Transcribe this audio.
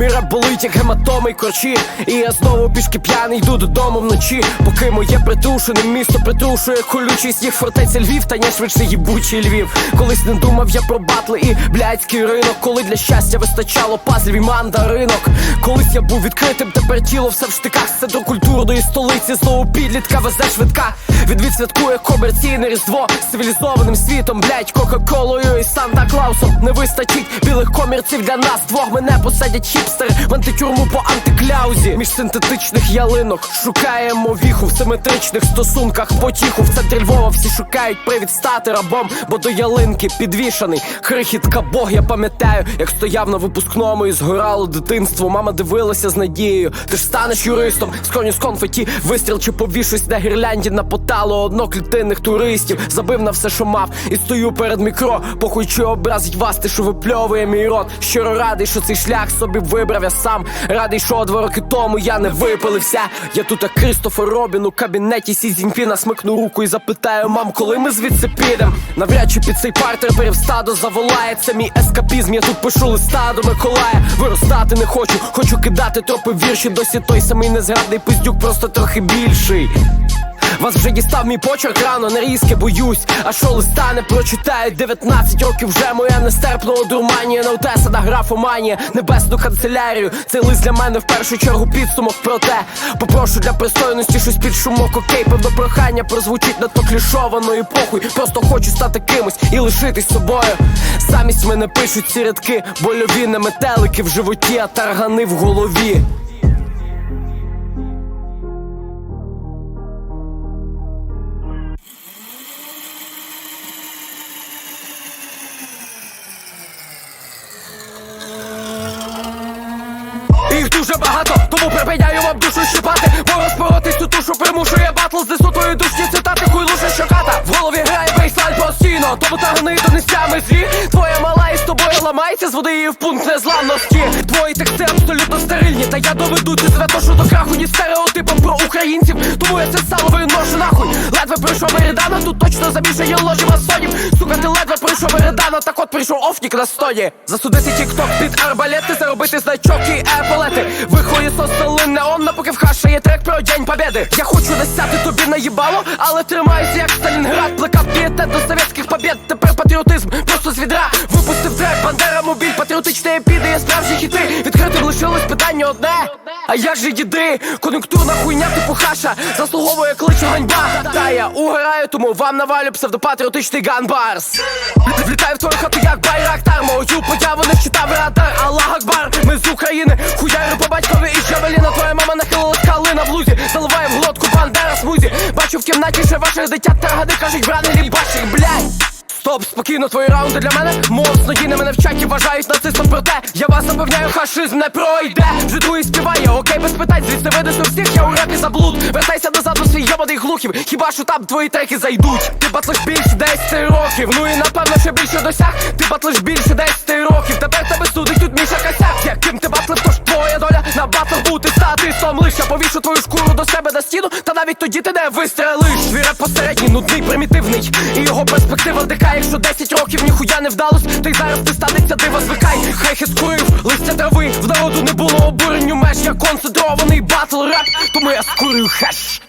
Мій реп болить, як гематоми й корчі. І я знову пішки п'яний йду додому вночі. Поки моє притрушене місто притрушує колючий сніг фортеця Львів Та не швидше їбучий Львів. Колись не думав я про батли і блядський ринок Коли для щастя вистачало пазлів і мандаринок. Колись я був відкритим, тепер тіло все в штиках. З центру культурної столиці знову підлітка везе швидка Відвід святкує комерційне різдво з цивілізованим світом, блять, кока-колою і Санта Клаусом Не вистачить білих комірців для нас двох. Мене посадять хіпстери в антитюрму по антикляузі. Між синтетичних ялинок шукаємо віху. В симетричних стосунках потіху. В центрі Львова всі шукають привід стати рабом, бо до ялинки підвішаний Крихітка Бог, я пам'ятаю, як стояв на випускному і згорало дитинство. Мама дивилася з надією. Ти ж станеш юристом, скроню з конфеті, вистріл чи повішусь на гірлянді на потало одноклітинних туристів. Забив на все, що мав, і стою перед мікро. Похуй чи образить вас, те, що випльовує мій рот. Щиро радий, що цей шлях собі вибрав я сам. Радий, що два роки тому я не випилився. Я тут як Кристофер Робін у кабінеті Сі Цзіньпіна смикну руку і запитаю, мам, коли ми звідси підем? Навряд чи під цей партер перевстадо. Це мій ескапізм, я тут пишу листа до Миколая. Виростати не хочу, хочу кидати тропи вірші. Досі той самий незграбний пиздюк, просто трохи більший. Вас вже дістав мій почерк рано на різке боюсь. А що листа не прочитають 19 років вже моя нестерпна одурманія на утеса на графоманія небесну канцелярію. Цей лист для мене в першу чергу підсумок про те. Попрошу для пристойності щось під шумок, окей, певно прохання прозвучить надто клішовано і похуй. Просто хочу стати кимось і лишитись собою. Самість мене пишуть ці рядки, больові не метелики в животі, а таргани в голові. Дуже багато, тому припиняю вам душу щипати. Бо розпоротись цю тушу примушує батл Знесу твої душні цитати, хуй лучше що хата В голові грає бейслайн постійно, тому тагни до нестями злі. Твоя мала і з тобою ламається, зводи її в пункт незламності. Твої тексти абсолютно стерильні, та я доведу ці святошу до краху Ні стереотипом про українців, тому я це сало виношу нахуй Ледве прийшов Еридана, тут точно замішає ложі масонів. Сука, ти ледве прийшов Еридана, так от прийшов офнік на стоні. Засудити тік-ток під арбалети, заробити значок і еполети Вихої состели неонно, поки в хаша є трек про День победи Я хочу насяти тобі наїбало, але тримаюся як Сталінград. Плекав пієтет до совєтських побєд, тепер патріотизм просто з відра. Випустив трек, Бандера, мобіль, патріотичний епіди, є справжні хіти. Відкритим лишилось питання одне А як же діди? Кон'юнктурна хуйня типу хаша Заслуговує кличу ганьба. Та я угораю, тому вам навалю псевдопатріотичний ганбарс. Влітаю в твою хату як байрактар Мою появу не читав радар. Аллах Акбар, ми з України Хуярю по батькові і Джавеліна Твоя мама нахилила калина в лузі Заливає в глотку бандера смузі. Бачу в кімнаті ще ваших дитят Таргади кажуть, брани лібаших, блядь Стоп, спокійно, твої раунди для мене Моцно на мене в чаті вважають нацистом проте Я вас запевняю, фашизм не пройде. Вже другий співає, окей, без питань Звідси видасно всіх, я у рапі заблуд Вертайся назад до свій йобаний глухів Хіба що там твої треки зайдуть. Ти батлиш більше 10 років Ну і напевно ще більше досяг. Ти батлиш більше 10 років Тепер тебе судить тут Міша Косяк Яким ти батл сам статистом повішу твою шкуру до себе на стіну Та навіть тоді ти не вистрелиш. Твій реп посередній, нудний, примітивний І його перспектива дика. Якщо 10 років ніхуя не вдалось То й зараз ти станеться дива, звикай. Хай хит скурив, листя трави В народу не було обуренню. Меж Я концентрований батл реп Тому я скурю хеш